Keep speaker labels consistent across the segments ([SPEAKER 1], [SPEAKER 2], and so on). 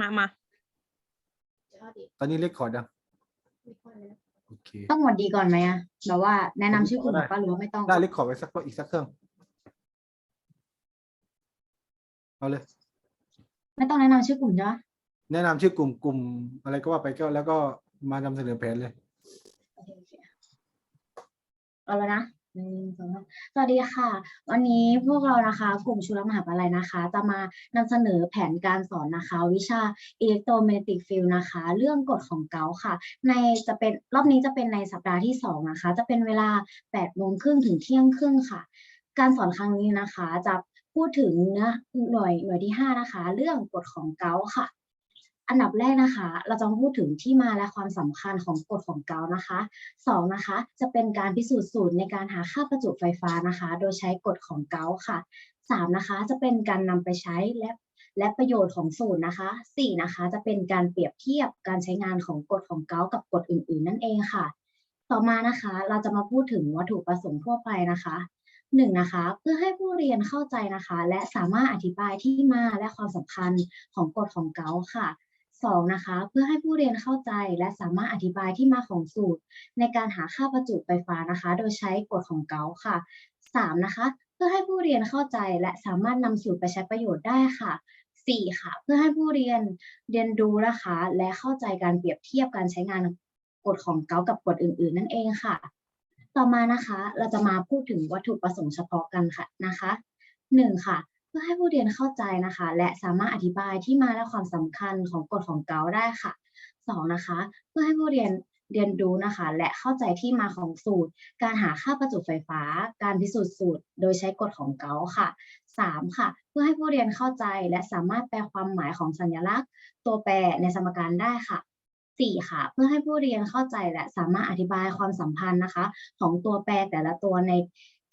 [SPEAKER 1] มามา
[SPEAKER 2] ตอนนี้เลขคอร์ดยังโอเค
[SPEAKER 3] ต้องหวัดดีก่อนไหมอะแบบว่าแนะนำชื่อกลุ่ม
[SPEAKER 2] ได้
[SPEAKER 3] ป่ะหรือว่าไม่ต้อง
[SPEAKER 2] ได้เลขคอร์ดไว้สักอีกสักเครื่อง เอาเลย
[SPEAKER 3] ไม่ต้องแนะนำชื่อกลุ่มใช่ไหม
[SPEAKER 2] แนะนำชื่อกลุ่มกลุ่มอะไรก็ว่าไปก็แล้วก็มานำเสนอแผนเลย
[SPEAKER 3] โอเคโอเคเอาแล้วนะ หนึ่งสองสามสวัสดีค่ะ วันนี้พวกเรานะคะ กลุ่มชุลมหาวิทยาลัยนะคะ จะมานำเสนอแผนการสอนนะคะ วิชา electromagnetic field นะคะ เรื่องกฎของเกาค่ะ ในจะเป็นรอบนี้จะเป็นในสัปดาห์ที่สองนะคะ จะเป็นเวลา8โมงครึ่งถึงเที่ยงครึ่งค่ะ การสอนครั้งนี้นะคะ จะพูดถึงเนื้อหน่วยหน่วยที่ 5 นะคะ เรื่องกฎของเกาค่ะ อันดับแรกนะคะ เราจะมาพูดถึงที่มาและความสำคัญของกฎของเกานะคะสองนะคะ จะเป็นการพิสูจน์สูตรในการหาค่าประจุไฟฟ้านะคะ โดยใช้กฎของเกาค่ะสามนะคะ จะเป็นการนำไปใช้และและประโยชน์ของสูตรนะคะสี่นะคะ จะเป็นการเปรียบเทียบการใช้งานของกฎของเกากับกฎอื่น ๆ นั่นเองค่ะ ต่อมานะคะ เราจะมาพูดถึงวัตถุประสงค์ทั่วไปนะคะหนึ่งนะคะเพื่อให้ผู้เรียนเข้าใจนะคะ และสามารถอธิบายที่มาและความสำคัญของกฎของเกาค่ะ สองนะคะเพื่อให้ผู้เรียนเข้าใจและสามารถอธิบายที่มาของสูตร ในการหาค่าประจุไฟฟ้านะคะ โดยใช้กฎของเกาค่ะสามนะคะ เพื่อให้ผู้เรียนเข้าใจและสามารถนำสูตรไปใช้ประโยชน์ได้ค่ะสี่ค่ะ เพื่อให้ผู้เรียนเรียนรู้นะคะ และเข้าใจการเปรียบเทียบการใช้งานกฎของเกากับกฎอื่น ๆ นั่นเองค่ะ ต่อมานะคะเราจะมาพูดถึงวัตถุประสงค์เฉพาะกันค่ะนะคะหนึ่งค่ะ พื่อให้ผู้เรียนเข้าใจนะคะ และสามารถอธิบายที่มาและความสำคัญของกฎของเกาได้ค่ะสองนะคะ เพื่อให้ผู้เรียนเรียนรู้นะคะ และเข้าใจที่มาของสูตร การหาค่าประจุไฟฟ้า การพิสูจน์สูตร โดยใช้กฎของเกาค่ะสามค่ะ เพื่อให้ผู้เรียนเข้าใจและสามารถแปลความหมายของสัญลักษณ์ ตัวแปรในสมการได้ค่ะสี่ค่ะ เพื่อให้ผู้เรียนเข้าใจและสามารถอธิบายความสัมพันธ์นะคะ ของตัวแปรแต่ละตัวใน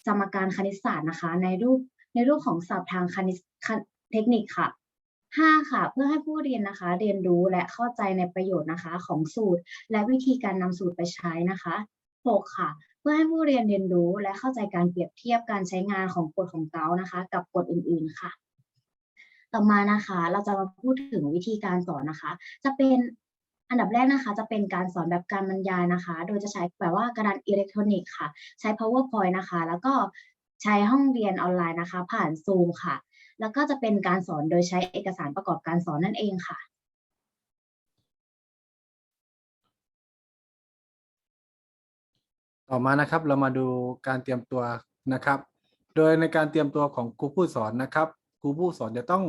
[SPEAKER 3] สมการคณิตศาสตร์นะคะ ในรูป ในรูปของศัพท์ทางคณิตคณเทคนิคค่ะ 5 ค่ะ เพื่อให้ผู้เรียนนะคะ เรียนรู้และเข้าใจในประโยชน์นะคะ ของสูตร และวิธีการนำสูตรไปใช้นะคะ6ค่ะ เพื่อให้ผู้เรียนเรียนรู้และเข้าใจการเปรียบเทียบการใช้งานของกฎของเกานะคะ กับกฎอื่นๆค่ะ ต่อมานะคะ เราจะมาพูดถึงวิธีการสอนนะคะ จะเป็นอันดับแรกนะคะ จะเป็นการสอนแบบการบรรยายนะคะ โดยจะใช้แบบว่ากระดานอิเล็กทรอนิกส์ค่ะ ใช้ powerpoint นะคะ แล้วก็ ใช้ห้องเรียนออนไลน์นะคะ ผ่าน Zoom ค่ะ แล้วก็จะเป็นการสอนโดยใช้เอกสารประกอบการสอนนั่นเองค่ะ
[SPEAKER 2] ต่อมานะครับเรามาดูการเตรียมตัวนะครับ โดยในการเตรียมตัวของครูผู้สอนนะครับครูผู้สอนจะต้อง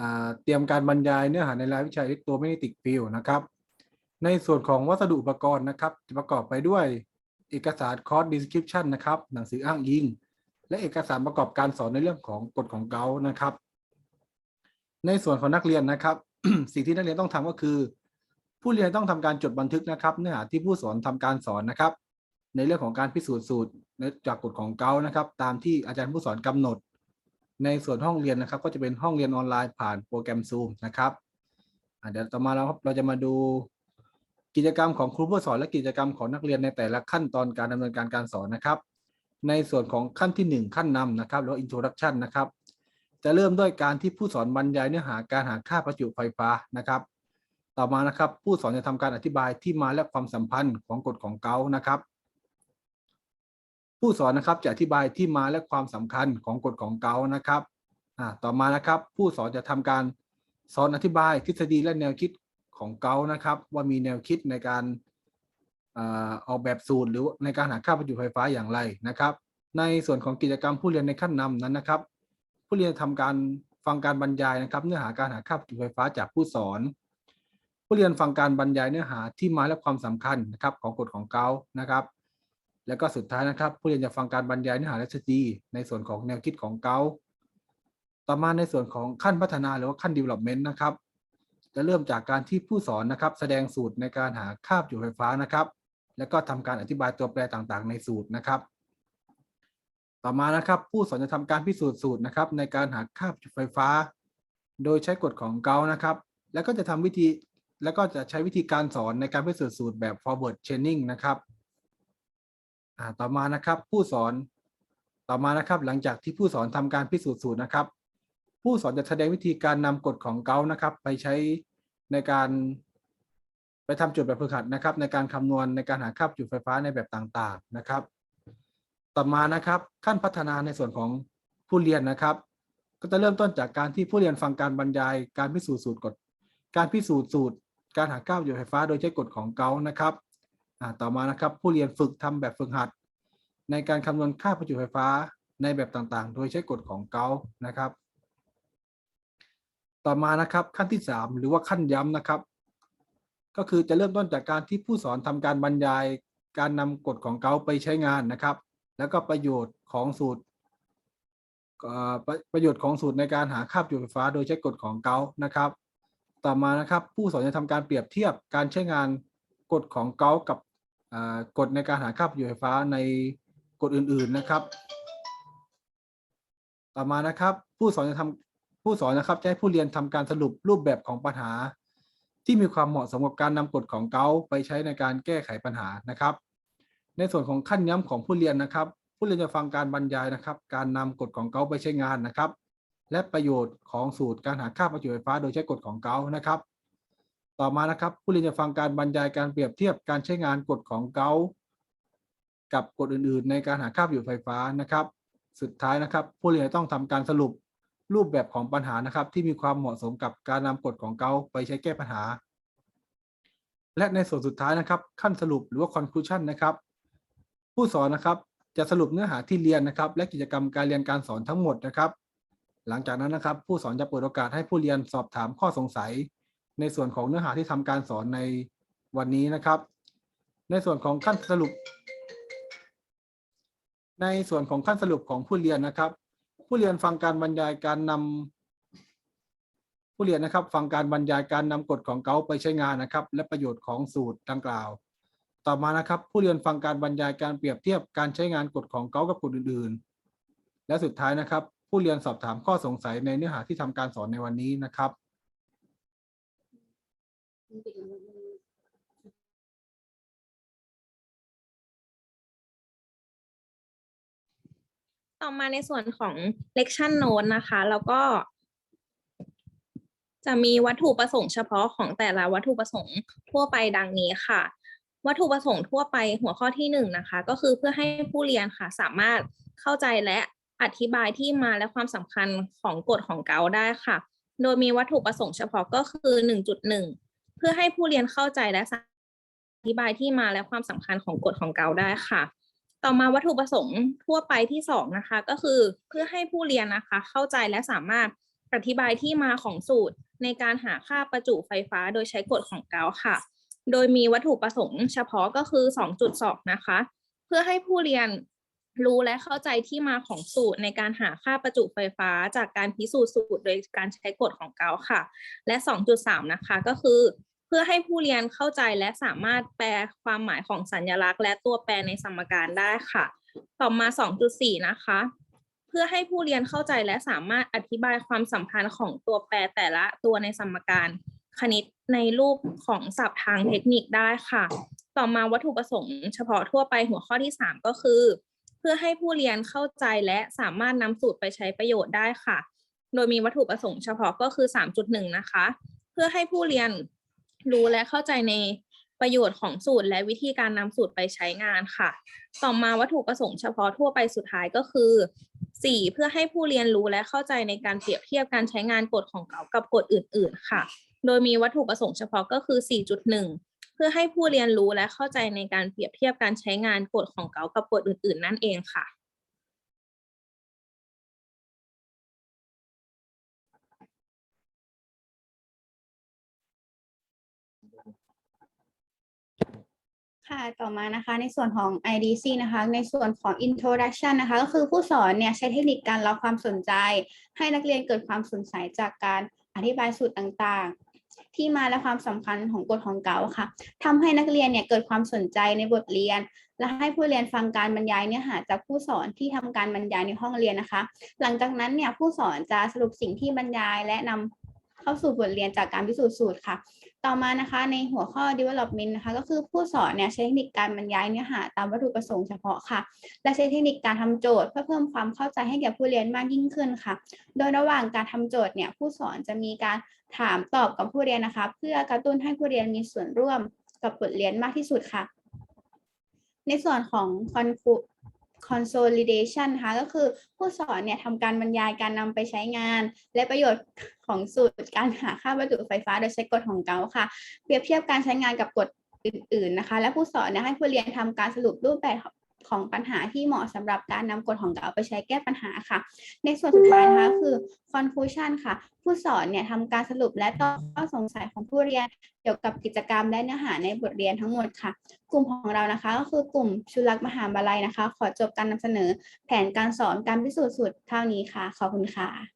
[SPEAKER 2] อเตรียมการบรรยายเนื้อหาในรายวิชาตัวแมกเนติกฟิลนะครับ ในส่วนของวัสดุอุปกรณ์นะครับ จะประกอบไปด้วยเอกสารคอร์ส description นะครับ หนังสืออ้างอิง และเอกสารประกอบการสอนในเรื่องของกฎของเกานะครับ ในส่วนของนักเรียนนะครับ สิ่งที่นักเรียนต้องทำก็คือ ผู้เรียนต้องทำการจดบันทึกนะครับ เนื้อหาที่ผู้สอนทำการสอนนะครับ ในเรื่องของการพิสูจน์สูตรจากกฎของเกานะครับ ตามที่อาจารย์ผู้สอนกำหนด ในส่วนห้องเรียนนะครับ ก็จะเป็นห้องเรียนออนไลน์ผ่านโปรแกรม Zoom นะครับเดี๋ยวต่อมาแล้วครับเราจะมาดูกิจกรรมของครูผู้สอนและกิจกรรมของนักเรียนในแต่ละขั้นตอนการดำเนินการการสอนนะครับ ในส่วนของขั้นที่ 1 ขั้นนำนะครับหรือว่า introduction นะครับ จะเริ่มด้วยการที่ผู้สอนบรรยายเนื้อหาการหาค่าประจุไฟฟ้านะครับ ต่อมานะครับ ผู้สอนจะทำการอธิบายที่มาและความสัมพันธ์ของกฎของเกานะครับ ผู้สอนนะครับจะอธิบายที่มาและความสำคัญของกฎของเกานะครับต่อมานะครับ ผู้สอนจะทำการสอนอธิบายทฤษฎีและแนวคิดของเกานะครับ ว่ามีแนวคิดในการ ออกแบบสูตรหรือในการหาค่าประจุไฟฟ้าอย่างไรนะครับ ในส่วนของกิจกรรมผู้เรียนในขั้นนำนั้นนะครับ ผู้เรียนทำการฟังการบรรยายนะครับ เนื้อหาการหาค่าประจุไฟฟ้าจากผู้สอน ผู้เรียนฟังการบรรยายเนื้อหาที่มาและความสำคัญนะครับของกฎของเกานะครับ แล้วก็สุดท้ายนะครับ ผู้เรียนจะฟังการบรรยายเนื้อหาและทฤษฎีในส่วนของแนวคิดของเกาต่อมาในส่วนของขั้นพัฒนาหรือว่าขั้น development นะครับ จะเริ่มจากการที่ผู้สอนนะครับ แสดงสูตรในการหาค่าประจุไฟฟ้านะครับ แล้วก็ทำการอธิบายตัวแปรต่างๆ ในสูตรนะครับ ต่อมานะครับ ผู้สอนจะทำการพิสูจน์สูตรนะครับ ในการหาค่าจุไฟฟ้า โดยใช้กฎของเกานะครับ แล้วก็จะทำวิธีแล้วก็จะใช้วิธีการสอนในการพิสูจน์สูตรแบบ forward chaining นะครับต่อมานะครับ ผู้สอนต่อมานะครับ หลังจากที่ผู้สอนทำการพิสูจน์สูตรนะครับ ผู้สอนจะแสดงวิธีการนำกฎของเกานะครับ ไปใช้ในการ ไปทำโจทย์แบบฝึกหัดนะครับ ในการคำนวณในการหาค่าจุดไฟฟ้าในแบบต่างๆนะครับ ต่อมานะครับขั้นพัฒนาในส่วนของผู้เรียนนะครับ ก็จะเริ่มต้นจากการที่ผู้เรียนฟังการบรรยาย การพิสูจน์สูตรกฎการพิสูจน์สูตร การหาค่าประโยชน์ไฟฟ้า โดยใช้กฎของเกาต์นะครับต่อมานะครับ ผู้เรียนฝึกทำแบบฝึกหัด ในการคำนวณค่าประจุไฟฟ้าในแบบต่างๆ โดยใช้กฎของเกาต์นะครับ ต่อมานะครับขั้นที่ 3 หรือว่าขั้นย้ำนะครับ ก็คือจะเริ่มต้นจากการที่ผู้สอนทำการบรรยายการนำกฎของเกาไปใช้งานนะครับ แล้วก็ประโยชน์ของสูตรประโยชน์ของสูตรในการหาค่าประจุไฟฟ้า โดยใช้กฎของเกานะครับ ต่อมานะครับผู้สอนจะทำการเปรียบเทียบการใช้งานกฎของเกากับกฎในการหาค่าประจุไฟฟ้าในกฎอื่นๆนะครับ ต่อมานะครับผู้สอนจะทำผู้สอนนะครับจะให้ผู้เรียนทำการสรุปรูปแบบของปัญหา ที่มีความเหมาะสมกับการนำกฎของเกาไปใช้ในการแก้ไขปัญหานะครับ ในส่วนของขั้นย้ำของผู้เรียนนะครับ ผู้เรียนจะฟังการบรรยายนะครับ การนำกฎของเกาไปใช้งานนะครับ และประโยชน์ของสูตรการหาค่าประจุไฟฟ้า โดยใช้กฎของเกานะครับ ต่อมานะครับ ผู้เรียนจะฟังการบรรยายการเปรียบเทียบการใช้งานกฎของเกากับกฎอื่น ๆ ในการหาค่าประโยชน์ไฟฟ้านะครับ สุดท้ายนะครับ ผู้เรียนต้องทำการสรุป รูปแบบของปัญหานะครับ ที่มีความเหมาะสมกับการนำกฎของเกาไปใช้แก้ปัญหา และในส่วนสุดท้ายนะครับ ขั้นสรุปหรือว่า conclusion นะครับ ผู้สอนนะครับจะสรุปเนื้อหาที่เรียนนะครับ และกิจกรรมการเรียนการสอนทั้งหมดนะครับ หลังจากนั้นนะครับ ผู้สอนจะเปิดโอกาสให้ผู้เรียนสอบถามข้อสงสัย ในส่วนของเนื้อหาที่ทำการสอนในวันนี้นะครับ ในส่วนของขั้นสรุป ในส่วนของขั้นสรุปของผู้เรียนนะครับ ผู้เรียนฟังการบรรยายการนำผู้เรียนนะครับ ฟังการบรรยายการนำกฎของเกาไปใช้งานนะครับ และประโยชน์ของสูตรดังกล่าว ต่อมานะครับ ผู้เรียนฟังการบรรยายการเปรียบเทียบการใช้งานกฎของเกากับกฎอื่น ๆ และสุดท้ายนะครับ ผู้เรียนสอบถามข้อสงสัยในเนื้อหาที่ทำการสอนในวันนี้นะครับ
[SPEAKER 1] ต่อมาในส่วนของ lection note นะคะ แล้วก็ จะมีวัตถุประสงค์เฉพาะของแต่ละวัตถุประสงค์ทั่วไปดังนี้ค่ะ วัตถุประสงค์ทั่วไปหัวข้อที่หนึ่งนะคะ ก็คือเพื่อให้ผู้เรียนค่ะสามารถเข้าใจและอธิบายที่มาและความสำคัญของกฎของเกาได้ค่ะ โดยมีวัตถุประสงค์เฉพาะก็คือ 1.1 เพื่อให้ผู้เรียนเข้าใจและอธิบายที่มาและความสำคัญของกฎของเกาได้ค่ะ ต่อมาวัตถุประสงค์ทั่วไปที่สองนะคะ ก็คือเพื่อให้ผู้เรียนนะคะเข้าใจและสามารถอธิบายที่มาของสูตรในการหาค่าประจุไฟฟ้าโดยใช้กฎของเกาค่ะ โดยมีวัตถุประสงค์เฉพาะก็คือ 2.2 นะคะ เพื่อให้ผู้เรียนรู้และเข้าใจที่มาของสูตรในการหาค่าประจุไฟฟ้าจากการพิสูจน์สูตรโดยการใช้กฎของเกาค่ะ และ 2.3 นะคะก็คือ พื่อให้ผู้เรียนเข้าใจและสามารถแปลความหมายของสัญลักษณ์ และตัวแปรในสมการได้ค่ะ ต่อมา 2.4 นะคะ เพื่อให้ผู้เรียนเข้าใจและสามารถอธิบายความสัมพันธ์ของตัวแปรแต่ละตัวในสมการคณิตในรูปของศัพท์ทางเทคนิคได้ค่ะ ต่อมาวัตถุประสงค์เฉพาะทั่วไปหัวข้อที่ 3 ก็คือ เพื่อให้ผู้เรียนเข้าใจและสามารถนำสูตรไปใช้ประโยชน์ได้ค่ะ โดยมีวัตถุประสงค์เฉพาะก็คือ 3.1 นะคะ เพื่อให้ผู้เรียน รู้และเข้าใจในประโยชน์ของสูตรและวิธีการนำสูตรไปใช้งานค่ะ ต่อมาวัตถุประสงค์เฉพาะทั่วไปสุดท้ายก็คือ 4 เพื่อให้ผู้เรียนรู้และเข้าใจในการเปรียบเทียบการใช้งานกฎของเก่ากับกฎอื่น ๆ ค่ะ โดยมีวัตถุประสงค์เฉพาะก็คือ 4.1 เพื่อให้ผู้เรียนรู้และเข้าใจในการเปรียบเทียบการใช้งานกฎของเก่ากับกฎอื่น ๆ นั่นเองค่ะ
[SPEAKER 4] ค่ะ ต่อมานะคะ ในส่วนของ IDC นะคะ ในส่วนของ introduction นะคะ ก็คือผู้สอนเนี่ยใช้เทคนิคการรับความสนใจ ให้นักเรียนเกิดความสนใจจากการอธิบายสูตรต่างๆ ที่มาและความสำคัญของกฎของเก่าค่ะทำให้นักเรียนเนี่ยเกิดความสนใจในบทเรียน และให้ผู้เรียนฟังการบรรยายเนื้อหาจากผู้สอนที่ทำการบรรยายในห้องเรียนนะคะ หลังจากนั้นเนี่ยผู้สอนจะสรุปสิ่งที่บรรยายและนำ เข้าสู่บทเรียนจากการพิสูจน์สูตรค่ะ ต่อมานะคะในหัวข้อ development นะคะก็คือผู้สอนเนี่ยใช้เทคนิคการบรรยายเนื้อหาตามวัตถุประสงค์เฉพาะค่ะ และใช้เทคนิคการทำโจทย์ เพื่อเพิ่มความเข้าใจให้แก่ผู้เรียนมากยิ่งขึ้นค่ะ โดยระหว่างการทำโจทย์เนี่ยผู้สอนจะมีการถามตอบกับผู้เรียนนะคะ เพื่อกระตุ้นให้ผู้เรียนมีส่วนร่วมกับบทเรียนมากที่สุดค่ะ ในส่วนของ confu- consolidation นะคะก็คือผู้สอนเนี่ยทำการบรรยายการนำไปใช้งาน และประโยชน์ของสูตรการหาค่าวัตถุไฟฟ้าโดยใช้กฎของเกาค่ะ เปรียบเทียบการใช้งานกับกฎอื่นๆนะคะ และผู้สอนเนี่ยให้ผู้เรียนทำการสรุปรูปแบบ ของปัญหาที่เหมาะสำหรับการนำกฎของเกาไปใช้แก้ปัญหาค่ะ ในส่วนสุดท้ายนะคะคือ conclusion ค่ะ ผู้สอนเนี่ยทำการสรุปและตอบข้อสงสัยของผู้เรียน เกี่ยวกับกิจกรรมและเนื้อหาในบทเรียนทั้งหมดค่ะ กลุ่มของเรานะคะ ก็คือกลุ่มชุลักษณ์มหาวิทยาลัยนะคะ ขอจบการนำเสนอ แผนการสอนการพิสูจน์สูตรเท่านี้ค่ะขอบคุณค่ะ